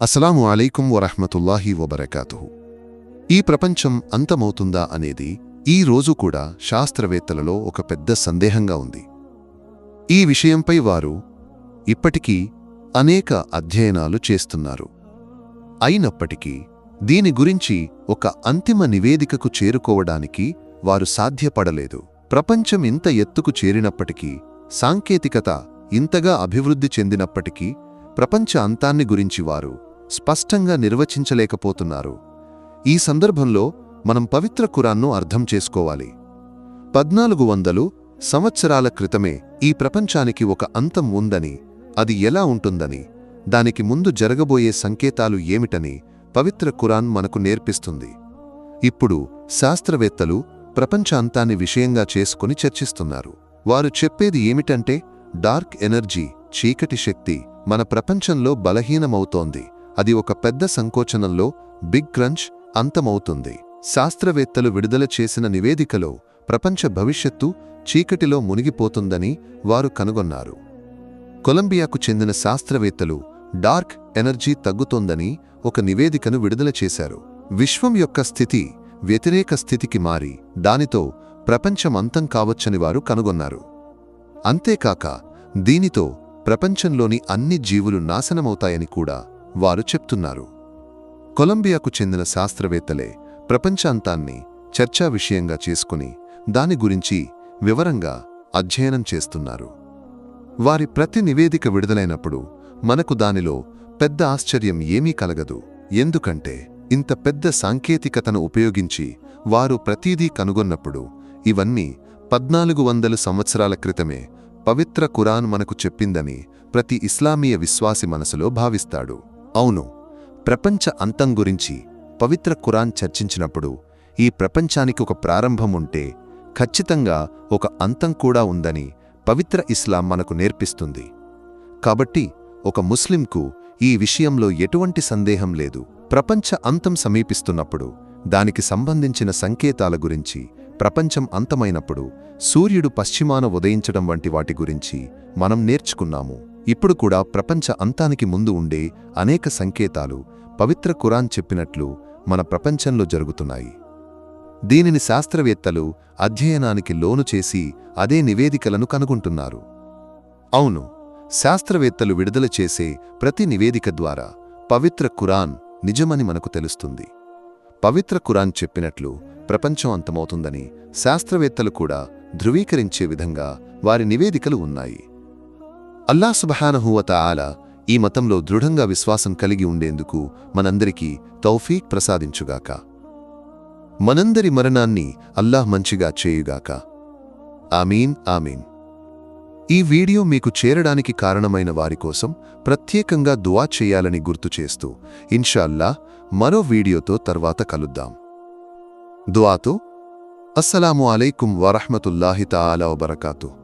అస్సలాము అలైకుం వరహ్మతుల్లాహి వబరకాతుహు. ఈ ప్రపంచం అంతమవుతుందా అనేది ఈ రోజు కూడా శాస్త్రవేత్తలలో ఒక పెద్ద సందేహంగా ఉంది. ఈ విషయంపై వారు ఇప్పటికీ అనేక అధ్యయనాలు చేస్తున్నారు. అయినప్పటికీ దీని గురించి ఒక అంతిమ నివేదికకు చేరుకోవడానికి వారు సాధ్యపడలేదు. ప్రపంచం ఇంత ఎత్తుకు చేరినప్పటికీ సాంకేతికత ఇంతగా అభివృద్ధి చెందినప్పటికీ ప్రపంచ అంతాన్ని గురించి వారు స్పష్టంగా నిర్వచించలేకపోతున్నారు. ఈ సందర్భంలో మనం పవిత్ర కురాన్ను అర్థం చేసుకోవాలి. పద్నాలుగు వందలు సంవత్సరాల క్రితమే ఈ ప్రపంచానికి ఒక అంతం ఉందని అది ఎలా ఉంటుందని దానికి ముందు జరగబోయే సంకేతాలు ఏమిటని పవిత్ర కురాన్ మనకు నేర్పిస్తుంది. ఇప్పుడు శాస్త్రవేత్తలు ప్రపంచ అంతాన్ని విషయంగా చేసుకుని చర్చిస్తున్నారు. వారు చెప్పేది ఏమిటంటే డార్క్ ఎనర్జీ చీకటి శక్తి మన ప్రపంచంలో బలహీనమవుతోంది. అది ఒక పెద్ద సంకోచనంలో బిగ్ క్రంచ్ అంతమవుతుంది. శాస్త్రవేత్తలు విడుదల చేసిన నివేదికలో ప్రపంచ భవిష్యత్తు చీకటిలో మునిగిపోతుందని వారు కనుగొన్నారు. కొలంబియాకు చెందిన శాస్త్రవేత్తలు డార్క్ ఎనర్జీ తగ్గుతోందని ఒక నివేదికను విడుదల చేశారు. విశ్వం యొక్క స్థితి వ్యతిరేక స్థితికి మారి దానితో ప్రపంచం అంతం కావచ్చని వారు కనుగొన్నారు. అంతేకాక దీనితో ప్రపంచంలోని అన్ని జీవులు నాశనమవుతాయని కూడా వారు చెప్తున్నారు. కొలంబియాకు చెందిన శాస్త్రవేత్తలే ప్రపంచాంతాన్ని చర్చా విషయంగా చేసుకుని దాని గురించి వివరంగా అధ్యయనం చేస్తున్నారు. వారి ప్రతి నివేదిక విడుదలైనప్పుడు మనకు దానిలో పెద్ద ఆశ్చర్యం ఏమీ కలగదు. ఎందుకంటే ఇంత పెద్ద సాంకేతికతను ఉపయోగించి వారు ప్రతీదీ కనుగొన్నప్పుడు ఇవన్నీ పద్నాలుగు వందల సంవత్సరాల క్రితమే పవిత్ర కురాన్ మనకు చెప్పిందని ప్రతి ఇస్లామీయ విశ్వాసి మనసులో భావిస్తాడు. అవును ప్రపంచ అంతం గురించి పవిత్ర కురాన్ చర్చించినప్పుడు ఈ ప్రపంచానికి ఒక ప్రారంభం ఉంటే ఖచ్చితంగా ఒక అంతం కూడా ఉందని పవిత్ర ఇస్లాం మనకు నేర్పిస్తుంది. కాబట్టి ఒక ముస్లింకు ఈ విషయంలో ఎటువంటి సందేహం లేదు. ప్రపంచ అంతం సమీపిస్తున్నప్పుడు దానికి సంబంధించిన సంకేతాల గురించి ప్రపంచం అంతమైనప్పుడు సూర్యుడు పశ్చిమాన ఉదయించడం వంటి వాటి గురించి మనం నేర్చుకున్నాము. ఇప్పుడు కూడా ప్రపంచ అంతానికి ముందు ఉండే అనేక సంకేతాలు పవిత్ర కురాన్ చెప్పినట్లు మన ప్రపంచంలో జరుగుతున్నాయి. దీనిని శాస్త్రవేత్తలు అధ్యయనానికి లోను చేసి అదే నివేదికలను కనుగొంటున్నారు. అవును శాస్త్రవేత్తలు విడుదల చేసే ప్రతి నివేదిక ద్వారా పవిత్ర కురాన్ నిజమని మనకు తెలుస్తుంది. పవిత్ర కురాన్ చెప్పినట్లు ప్రపంచం అంతమవుతుందని శాస్త్రవేత్తలు కూడా ధృవీకరించే విధంగా వారి నివేదికలు ఉన్నాయి. అల్లా సుబహానహువత ఆలా ఈ మతంలో దృఢంగా విశ్వాసం కలిగి ఉండేందుకు మనందరికీ తౌఫీక్ ప్రసాదించుగాక. మనందరి మరణాన్ని అల్లాహ్ మంచిగా చేయుగాక. ఆమీన్ ఆమీన్. ఈ వీడియో మీకు చేరడానికి కారణమైన వారి కోసం ప్రత్యేకంగా దువా చేయాలని గుర్తు చేస్తూ ఇన్షాల్లా మరో వీడియోతో తర్వాత కలుద్దాం. దువాతో అస్సలాము అలైకుం వరహమతుల్లాహి తాలా వబరకాతు.